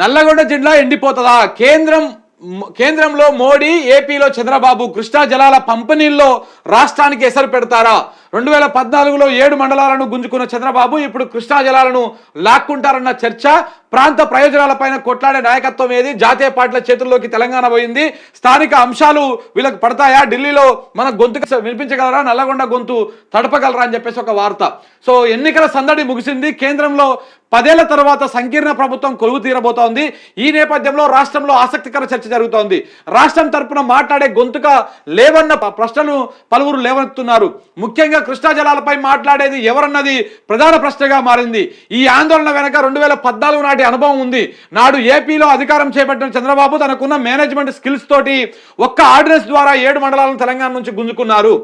నల్లగొండ జిల్లా ఎండిపోతుందా? కేంద్రం కేంద్రంలో మోడీ ఏపీలో చంద్రబాబు కృష్ణా జలాల పంపిణీల్లో రాష్ట్రానికి ఎసరు పెడతారా? రెండు వేల పద్నాలుగులో ఏడు మండలాలను గుంజుకున్న చంద్రబాబు ఇప్పుడు కృష్ణా జలాలను లాక్కుంటారన్న చర్చ ప్రాంత ప్రయోజనాలపైన కొట్లాడే నాయకత్వం ఏది? జాతీయ పార్టీల చేతుల్లోకి తెలంగాణ పోయింది. స్థానిక అంశాలు వీళ్ళకి పడతాయా? ఢిల్లీలో మన గొంతు వినిపించగలరా? నల్లగొండ గొంతు తడపగలరా అని చెప్పేసి ఒక వార్త. సో ఎన్నికల సందడి ముగిసింది. కేంద్రంలో పదేళ్ళ తర్వాత సంకీర్ణ ప్రభుత్వం కొలువు తీరబోతోంది. ఈ నేపథ్యంలో రాష్ట్రంలో ఆసక్తికర చర్చ జరుగుతోంది. రాష్ట్రం తరపున మాట్లాడే గొంతుక లేవన్న ప్రశ్నలు పలువురు లేవనెత్తున్నారు. ముఖ్యంగా కృష్ణా జలాలపై మాట్లాడేది ఎవరన్నది ప్రధాన ప్రశ్నగా మారింది. ఈ ఆందోళన వెనక రెండు వేల పద్నాలుగు నాటి అనుభవం ఉంది. నాడు ఏపీలో అధికారం చేపట్టిన చంద్రబాబు తనకున్న మేనేజ్మెంట్ స్కిల్స్ తోటి ఒక్క ఆర్డినెన్స్ ద్వారా ఏడు మండలాలను తెలంగాణ నుంచి గుంజుకున్నారు.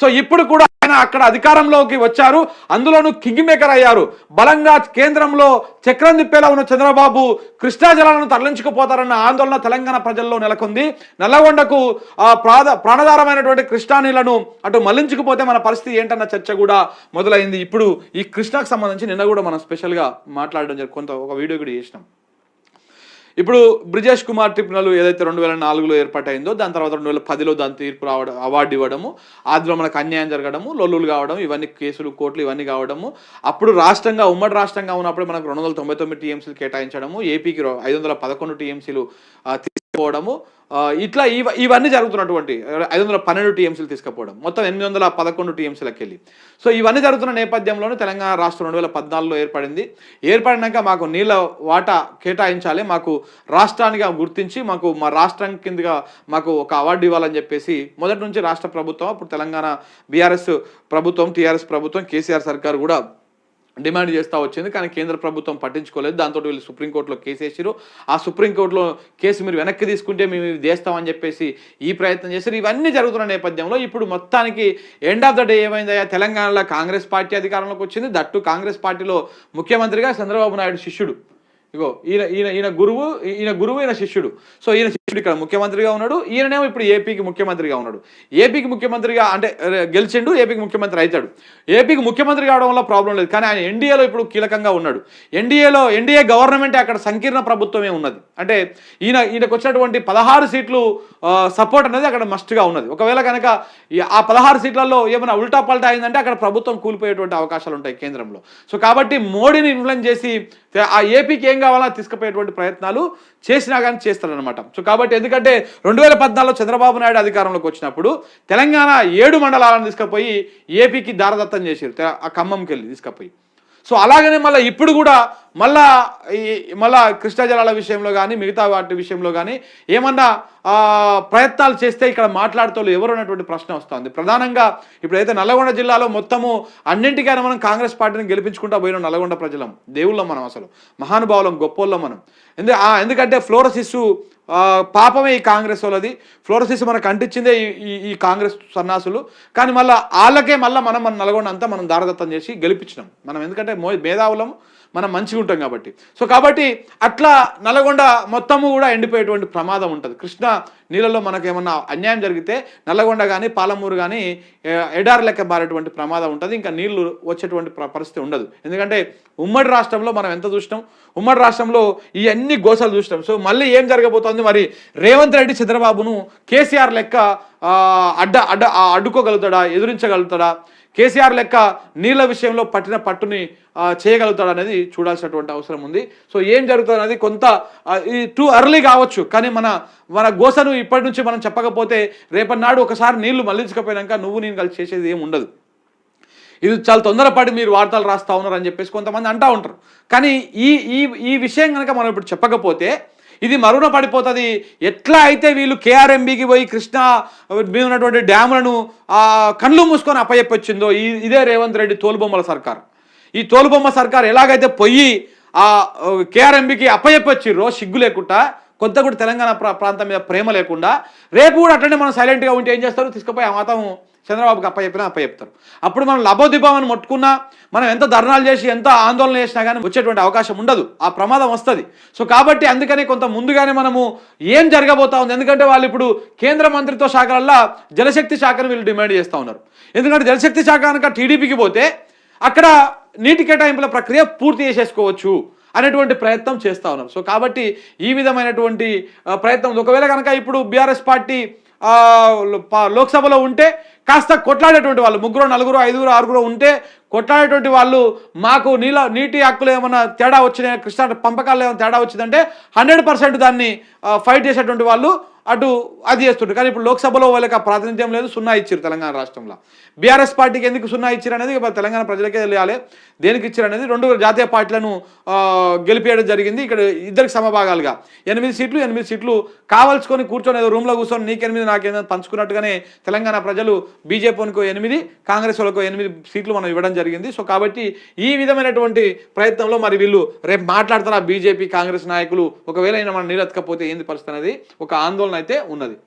సో ఇప్పుడు కూడా ఆయన అక్కడ అధికారంలోకి వచ్చారు. అందులోనూ కింగ్ మేకర్ అయ్యారు. బలంగా కేంద్రంలో చక్రం తిప్పేలా ఉన్న చంద్రబాబు కృష్ణా జలాలను తరలించుకుపోతారన్న ఆందోళన తెలంగాణ ప్రజల్లో నెలకొంది. నల్లగొండకు ఆ ప్రాధ ప్రాణధారమైనటువంటి కృష్ణా నీళ్ళను అటు మళ్ళించుకుపోతే మన పరిస్థితి ఏంటన్న చర్చ కూడా మొదలైంది. ఇప్పుడు ఈ కృష్ణాకు సంబంధించి నిన్న కూడా మనం స్పెషల్గా మాట్లాడడం జరిగింది కొంత ఒక వీడియో కూడా చేసినాం. ఇప్పుడు బ్రిజేష్ కుమార్ ట్రిబ్యునల్ ఏదైతే రెండు వేల నాలుగులో ఏర్పాటైందో దాని తర్వాత రెండు వేల పదిలో దాని తీర్పు రావడం అవార్డు ఇవ్వడము అందులో మనకు అన్యాయం జరగడము లొల్లులు కావడం ఇవన్నీ కేసులు కోర్టులు ఇవన్నీ కావడము. అప్పుడు రాష్ట్రంగా ఉమ్మడి రాష్ట్రంగా ఉన్నప్పుడు మనకు రెండు వందల తొంభై తొమ్మిది టీఎంసీలు కేటాయించడము ఏపీకి ఐదు వందల పదకొండు టీఎంసీలు పోవడము ఇట్లా ఇవ ఇవన్నీ జరుగుతున్నటువంటి ఐదు వందల పన్నెండు టీఎంసీలు తీసుకుపోవడం. మొత్తం ఎనిమిది వందల పదకొండు టీఎంసీలకు వెళ్ళి సో ఇవన్నీ జరుగుతున్న నేపథ్యంలోనే తెలంగాణ రాష్ట్రం రెండు వేల పద్నాలుగులో ఏర్పడింది. ఏర్పడినాక మాకు నీళ్ళ వాటా కేటాయించాలి మాకు రాష్ట్రానిగా గుర్తించి మాకు మా రాష్ట్రం కిందగా మాకు ఒక అవార్డు ఇవ్వాలని చెప్పేసి మొదటి నుంచి రాష్ట్ర ప్రభుత్వం అప్పుడు తెలంగాణ బీఆర్ఎస్ ప్రభుత్వం టీఆర్ఎస్ ప్రభుత్వం కేసీఆర్ సర్కార్ కూడా డిమాండ్ చేస్తూ వచ్చింది కానీ కేంద్ర ప్రభుత్వం పట్టించుకోలేదు. దాంతో వీళ్ళు సుప్రీంకోర్టులో కేసు వేసారు ఆ సుప్రీంకోర్టులో కేసు మీరు వెనక్కి తీసుకుంటే మేము ఇది చేస్తామని చెప్పేసి ఈ ప్రయత్నం చేశారు ఇవన్నీ జరుగుతున్న నేపథ్యంలో ఇప్పుడు మొత్తానికి ఎండ్ ఆఫ్ ద డే ఏమైందయ్యా తెలంగాణలో కాంగ్రెస్ పార్టీ అధికారంలోకి వచ్చింది. దట్టు కాంగ్రెస్ పార్టీలో ముఖ్యమంత్రిగా చంద్రబాబు నాయుడు శిష్యుడు. ఇగో ఈయన ఈయన ఈయన గురువు ఈయన గురువు ఈయన శిష్యుడు. సో ఈయన శిష్యుడు ఇక్కడ ముఖ్యమంత్రిగా ఉన్నాడు. ఈయననేమో ఇప్పుడు ఏపీకి ముఖ్యమంత్రిగా ఉన్నాడు. ఏపీకి ముఖ్యమంత్రిగా అంటే గెలిచిండు ఏపీకి ముఖ్యమంత్రి అవుతాడు ఏపీకి ముఖ్యమంత్రి కావడం వల్ల ప్రాబ్లం లేదు. కానీ ఆయన ఎన్డీఏలో ఇప్పుడు కీలకంగా ఉన్నాడు. ఎన్డీఏలో ఎన్డీఏ గవర్నమెంట్ అక్కడ సంకీర్ణ ప్రభుత్వమే ఉన్నది. అంటే ఈయన ఈయనకు వచ్చినటువంటి పదహారు సీట్లు సపోర్ట్ అనేది అక్కడ మస్ట్గా ఉన్నది. ఒకవేళ కనుక ఆ పదహారు సీట్లలో ఏమైనా ఉల్టా పల్టా అయిందంటే అక్కడ ప్రభుత్వం కూలిపోయేటువంటి అవకాశాలు ఉంటాయి కేంద్రంలో. సో కాబట్టి మోడీని ఇన్ఫ్లుయెన్స్ చేసి ఆ ఏపీకి ఏం కావాలా తీసుకుపోయేటువంటి ప్రయత్నాలు చేసినా కానీ చేస్తారనమాట సో కాబట్టి ఎందుకంటే రెండు వేల పద్నాలుగులో చంద్రబాబు నాయుడు అధికారంలోకి వచ్చినప్పుడు తెలంగాణ ఏడు మండలాలను తీసుకుపోయి ఏపీకి దారదత్తం చేశారు. ఆ ఖమ్మంకి వెళ్ళి తీసుకుపోయి. సో అలాగనే మళ్ళీ ఇప్పుడు కూడా మళ్ళా ఈ మళ్ళా కృష్ణా జలాల విషయంలో కానీ మిగతా వాటి విషయంలో కానీ ఏమన్నా ప్రయత్నాలు చేస్తే ఇక్కడ మాట్లాడుతూ ఎవరు అనేటువంటి ప్రశ్న వస్తుంది. ప్రధానంగా ఇప్పుడైతే నల్లగొండ జిల్లాలో మొత్తము అన్నింటికైనా మనం కాంగ్రెస్ పార్టీని గెలిపించుకుంటా పోయిన నల్లగొండ ప్రజలం దేవుళ్ళం మనం అసలు మహానుభావులం గొప్పోళ్ళం మనం. ఎందు ఎందుకంటే ఫ్లోరసిస్సు పాపమే ఈ కాంగ్రెస్ వాళ్ళది. ఫ్లోరసిస్ మనకు అంటించిందే ఈ- ఈ కాంగ్రెస్ సన్నాసులు. కానీ మళ్ళీ వాళ్ళకే మళ్ళీ మనం మన నల్గొండ అంతా మనం దారదత్తం చేసి గెలిపించినాం. మనం ఎందుకంటే మో మేధావులం మనం మంచిగా ఉంటాం కాబట్టి. సో కాబట్టి అట్లా నల్గొండ మొత్తము కూడా ఎండిపోయేటువంటి ప్రమాదం ఉంటుంది. కృష్ణ నీళ్ళలో మనకు ఏమన్నా అన్యాయం జరిగితే నల్లగొండ కానీ పాలమూరు కానీ ఎడారి లెక్క మారేటువంటి ప్రమాదం ఉంటుంది. ఇంకా నీళ్ళు వచ్చేటువంటి పరిస్థితి ఉండదు. ఎందుకంటే ఉమ్మడి రాష్ట్రంలో మనం ఎంత చూసినాం? ఉమ్మడి రాష్ట్రంలో ఈ అన్ని గోసలు చూసినాం. సో మళ్ళీ ఏం జరగబోతోంది మరి? రేవంత్ రెడ్డి చంద్రబాబును కేసీఆర్ లెక్క అడ్డ అడ్డ అడ్డుకోగలుగుతాడా? ఎదురించగలుగుతాడా? కేసీఆర్ లెక్క నీళ్ళ విషయంలో పట్టిన పట్టుని చేయగలుగుతాడు అనేది చూడాల్సినటువంటి అవసరం ఉంది. సో ఏం జరుగుతుంది అనేది కొంత ఈ టూ అర్లీ కావచ్చు. కానీ మన మన గోసను ఇప్పటి నుంచి మనం చెప్పకపోతే రేపటి నాడు ఒకసారి నీళ్ళు మళ్ళించకపోయినాక నువ్వు నేను కలిసి చేసేది ఏమి ఉండదు. ఇది చాలా తొందరపడి మీరు వార్తలు రాస్తూ ఉన్నారు అని చెప్పేసి కొంతమంది అంటూ ఉంటారు. కానీ ఈ ఈ ఈ విషయం కనుక మనం ఇప్పుడు చెప్పకపోతే ఇది మరుగున పడిపోతుంది. ఎట్లా అయితే వీళ్ళు కేఆర్ఎంబికి పోయి కృష్ణ మీద ఉన్నటువంటి డ్యాములను ఆ, కళ్ళు మూసుకొని అప్పచెప్పొచ్చిందో ఈ ఇదే రేవంత్ రెడ్డి తోలుబొమ్మల సర్కార్. ఈ తోలుబొమ్మ సర్కార్ ఎలాగైతే పొయ్యి ఆ కేఆర్ఎంబికి అప్పచెప్పొచ్చిర్రో సిగ్గు లేకుండా కొంత కూడా తెలంగాణ ప్రా- ప్రాంతం మీద ప్రేమ లేకుండా రేపు కూడా అట్లనే మనం సైలెంట్గా ఉంటే ఏం చేస్తారు? తీసుకుపోయి ఆ మాతం చంద్రబాబుకి అప్ప చెప్పినా అప్ప చెప్తారు. అప్పుడు మనం లబోదిబామని ముట్టుకున్నా మనం ఎంత ధర్నాలు చేసి ఎంత ఆందోళన చేసినా కానీ వచ్చేటువంటి అవకాశం ఉండదు. ఆ ప్రమాదం వస్తుంది. సో కాబట్టి అందుకనే కొంత ముందుగానే మనము ఏం జరగబోతా ఉంది? ఎందుకంటే వాళ్ళు ఇప్పుడు కేంద్ర మంత్రిత్వ శాఖలల్లో జలశక్తి శాఖను వీళ్ళు డిమాండ్ చేస్తూ ఉన్నారు. ఎందుకంటే జలశక్తి శాఖ కనుక టీడీపీకి పోతే అక్కడ నీటి కేటాయింపుల ప్రక్రియ పూర్తి చేసేసుకోవచ్చు. అనేటువంటి ప్రయత్నం చేస్తూ ఉన్నారు సో కాబట్టి ఈ విధమైనటువంటి ప్రయత్నం ఒకవేళ కనుక ఇప్పుడు బీఆర్ఎస్ పార్టీ లోక్సభలో ఉంటే కాస్త కొట్లాడేటువంటి వాళ్ళు ముగ్గురు నలుగురు ఐదుగురు ఆరుగురు ఉంటే కొట్లాడేటువంటి వాళ్ళు మాకు నీళ్ళ నీటి హక్కులు ఏమైనా తేడా వచ్చినాయి? కృష్ణా పంపకాలు ఏమైనా తేడా వచ్చిందంటే హండ్రెడ్ పర్సెంట్ దాన్ని ఫైట్ చేసేటువంటి వాళ్ళు అటు అది చేస్తుంటారు కానీ ఇప్పుడు లోక్సభలో వాళ్ళకి ఆ ప్రాతినిధ్యం లేదు సున్నా ఇచ్చారు తెలంగాణ రాష్ట్రంలో. బీఆర్ఎస్ పార్టీకి ఎందుకు సున్నా ఇచ్చారు అనేది తెలంగాణ ప్రజలకే తెలియాలి. దేనికి ఇచ్చారు అనేది రెండు జాతీయ పార్టీలను గెలిపేయడం జరిగింది. ఇక్కడ ఇద్దరికి సమభాగాలుగా. ఎనిమిది సీట్లు ఎనిమిది సీట్లు కావాల్సుకొని కూర్చొని ఏదో రూమ్లో కూర్చొని నీకు ఎనిమిది నాకు ఎనిమిది పంచుకున్నట్టుగానే తెలంగాణ ప్రజలు బీజేపీకి ఎనిమిది కాంగ్రెస్ వాళ్ళకు ఎనిమిది సీట్లు మనం ఇవ్వడం జరిగింది. సో కాబట్టి ఈ విధమైనటువంటి ప్రయత్నంలో మరి వీళ్ళు రేపు మాట్లాడతారా బీజేపీ కాంగ్రెస్ నాయకులు? ఒకవేళ అయినా మనం నీరెత్తకపోతే ఏంది పరిస్థితి అనేది? ఒక ఆందోళన అయితే ఉన్నది.